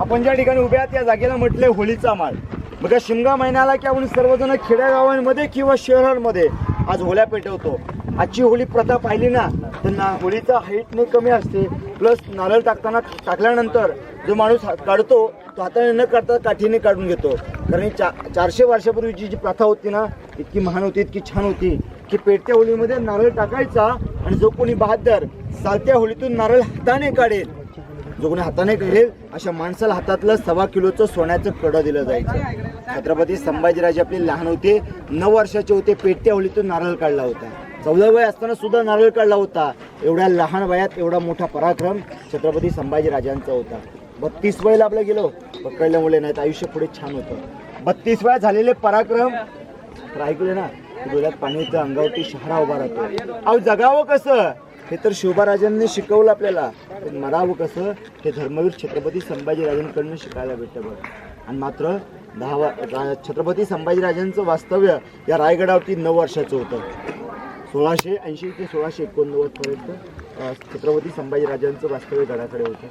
आपण ज्या ठिकाणी उभ्या आहात त्या जागेला म्हटले होळीचा माळ. मग शिमगा महिन्याला की आपण सर्वजण खेड्यागावांमध्ये किंवा शहरांमध्ये आज होळ्या पेटवतो. आजची होळी प्रथा पाहिली ना तर ना होळीचा हाईट नाही कमी असते. प्लस नारळ टाकताना टाकल्यानंतर जो माणूस काढतो तो हाताने न काढता काठीने काढून घेतो. कारण चा चारशे वर्षापूर्वीची जी प्रथा होती ना इतकी महान होती इतकी छान होती की पेटत्या होळीमध्ये नारळ टाकायचा आणि जो कोणी बहादर चालत्या होळीतून नारळ हाताने काढेल जो कोणी हाताने काढेल अशा माणसाला हातातलं सव्वा किलोचं सोन्याचं कडं दिलं जायचं. छत्रपती संभाजीराजे आपले लहान होते नऊ वर्षाचे होते पेटत्या होळीतून नारळ काढला होता. चौदा वय असताना सुद्धा नारळ काढला होता. एवढ्या लहान वयात एवढा मोठा पराक्रम छत्रपती संभाजीराजांचा होता. बत्तीस वयला आपलं गेलो पकडल्यामुळे नाहीत आयुष्य पुढे छान होतं. बत्तीस वयात झालेले पराक्रम ऐकले ना डोळ्यात पाणी अंगावरती शहरा उभा राहतो. अहो जगावं कसं? हे तर शिवबाराजांनी शिकवलं आपल्याला. पण मरावं कसं? हे धर्मवीर छत्रपती संभाजीराजांकडनं शिकायला भेटतं बघ. आणि मात्र दहा वा रा- छत्रपती संभाजीराजांचं वास्तव्य या रायगडावरती नऊ वर्षाचं होतं. सोळाशे ऐंशी ते सोळाशे एकोणनव्वदपर्यंत छत्रपती संभाजीराजांचं वास्तव्य गडाकडे होतं.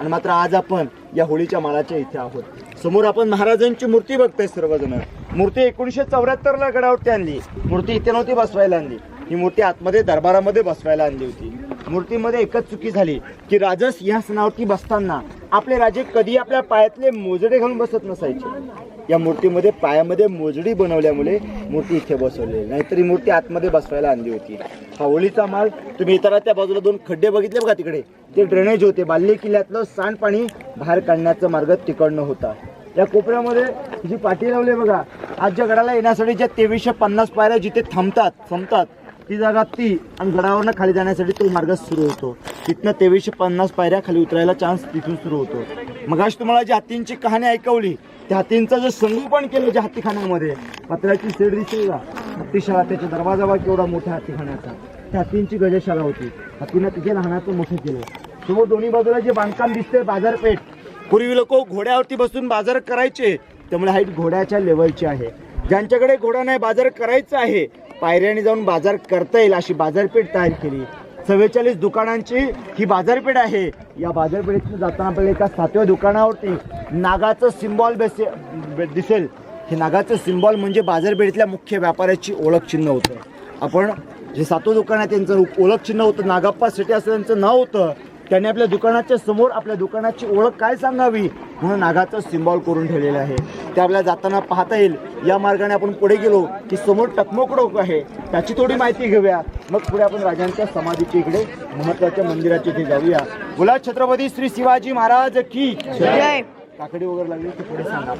आणि मात्र आज आपण या होळीच्या माळाच्या इथे आहोत. समोर आपण महाराजांची मूर्ती बघताय सर्वजण. मूर्ती एकोणीसशे चौऱ्याहत्तरला गडावरती आणली. मूर्ती इथे नव्हती बसवायला आणली. ही मूर्ती आतमध्ये दरबारामध्ये बसवायला आणली होती. मूर्तीमध्ये एकच चुकी झाली की राजा सिंहासनावरती बसताना आपले राजे कधी आपल्या पायातले मोजडे घालून बसत नसायचे. या मूर्तीमध्ये पायामध्ये मोजडी बनवल्यामुळे मूर्ती इथे बसवली. नाहीतर ही मूर्ती आतमध्ये बसवायला आणली होती. हा माल तुम्ही इतर त्या बाजूला दोन खड्डे बघितले बघा तिकडे. ते ड्रेनेज होते. बाल्य किल्ल्यातलं सांडपाणी बाहेर काढण्याचा मार्ग तिकडनं होता. या कोपऱ्यामध्ये जी पाठी लावली बघा आजच्या गडाला येण्यासाठी ज्या तेवीसशे पन्नास पायऱ्या जिथे थांबतात थांबतात ती जागा ती आणि गडावरनं खाली जाण्यासाठी तो मार्ग सुरू होतो. तिथनं तेवीसशे पन्नास पायऱ्या खाली उतरायला चान्स तिथून सुरू होतो. मग आज तुम्हाला जी हत्तींची कहाणी ऐकवली त्या हत्तींचं जे संगोपन केलं ज्या हत्तीखान्यामध्ये पत्र्याची सेड दिसली का हत्तीशाळा त्याच्या दरवाजा केवढा मोठ्या हत्तीखान्याचा त्या हत्तींची गजशाळा होती. हत्तीनं तिथे लहानाचं मोठं केलं. समोर दोन्ही बाजूला जे बांधकाम दिसते बाजारपेठ पूर्वी लोक घोड्यावरती बसून बाजार करायचे त्यामुळे हाईट घोड्याच्या लेवलची आहे. ज्यांच्याकडे घोडा नाही बाजार करायचा आहे पायऱ्याने जाऊन बाजार करता येईल अशी बाजारपेठ तयार केली. चव्वेचाळीस दुकानांची ही बाजारपेठ आहे. या बाजारपेठेतून जाताना आपल्याला एका सातव्या दुकानावरती नागाचं सिम्बॉल बेसे बे- दिसेल. हे नागाचं सिम्बॉल म्हणजे बाजारपेठेतल्या मुख्य व्यापाऱ्याची ओळख चिन्ह होतं. आपण जे सातवं दुकान आहे त्यांचं ओळख चिन्ह होतं. नागाप्पा सिटी असं त्यांचं नाव होतं. त्यांनी आपल्या दुकानाच्या समोर आपल्या दुकानाची ओळख काय सांगावी म्हणून नागाचं सिम्बॉल करून ठेवलेलं आहे. ते आपल्याला जाताना पाहता येईल. या मार्गाने आपण पुढे गेलो की समोर टकमोक डोक आहे. त्याची थोडी माहिती घेऊया. मग पुढे आपण राजांच्या समाधीच्या इकडे महत्त्वाच्या मंदिराच्या इथे जाऊया. बोला छत्रपती श्री शिवाजी महाराज की काकडी वगैरे लागली की पुढे सांगा.